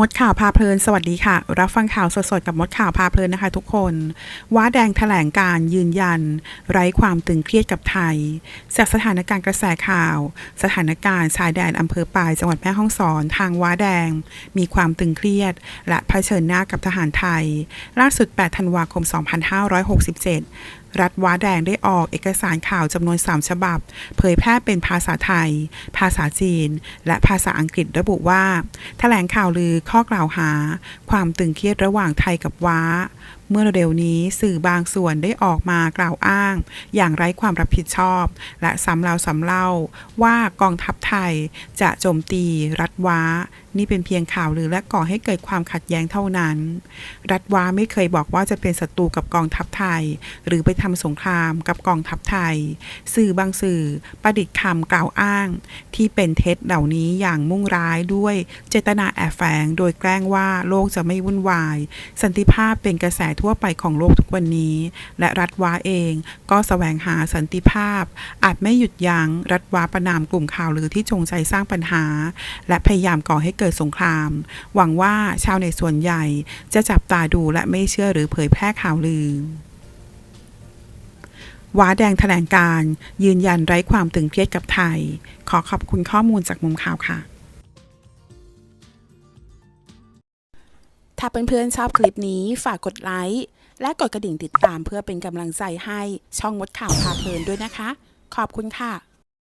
มดข่าวพาเพลิน สวัสดีค่ะ รับฟังข่าวสดๆ กับมดข่าวพาเพลินนะคะทุกคน ว้าแดงแถลงการยืนยัน ไร้ความตึงเครียดกับไทย จากสถานการณ์กระแสข่าว สถานการณ์ชายแดนอำเภอปายจังหวัดแม่ฮ่องสอน ทางว้าแดง มีความตึงเครียด และเผชิญหน้ากับทหารไทย ล่าสุด 8 ธันวาคม 2567 รัฐว้าแดงได้ออกเอกสารข่าวจำนวน 3 ฉบับ เผยแพร่เป็นภาษาไทย ภาษาจีน และภาษาอังกฤษระบุว่าแถลงข่าวลือข้อกล่าวหา ความตึงเครียดระหว่างไทยกับว้า เมื่อเร็วนี้สื่อบางส่วนได้ออกมากล่าวอ้าง อย่างไร้ความรับผิดชอบ และซ้ำเล่าซ้ำเล่าว่ากองทัพไทยจะโจมตีรัฐว้า นี่เป็นเพียงข่าวลือและก่อให้เกิดความขัดแย้งเท่านั้น รัฐว้าไม่เคยบอกว่าจะเป็นศัตรูกับกองทัพไทย หรือไปททำสงครามกับกองทัพไทย สื่อบางสื่อประดิษฐ์คำกล่าวอ้าง ที่เป็นเท็จเหล่านี้อย่างมุ่งร้ายด้วยเจตนาแอบแฝงโดยแกล้งว่าโลกจะไม่วุ่นวาย สันติภาพเป็นกระแสทั่วไปของโลกทุกวันนี้ และรัฐว้าเองก็แสวงหาสันติภาพ อาจไม่หยุดยัง้งรัฐว้าประนามกลุ่มข่าวลือที่จงใจสร้างปัญหา และพยายามก่อให้เกิดสงคราม หวังว่าชาวในส่วนใหญ่จะจับตาดูและไม่เชื่อหรือเผยแพร่ข่าวลือ ว้าแดงแถลงการ ยืนยันไร้ความตึงเครียดกับไทย ขอขอบคุณข้อมูลจากมุมข่าวค่ะ ถ้าเพื่อนๆชอบคลิปนี้ฝากกดไลค์และกดกระดิ่งติดตามเพื่อเป็นกำลังใจให้ช่องมดข่าวพาเพลินด้วยนะคะ ขอบคุณค่ะ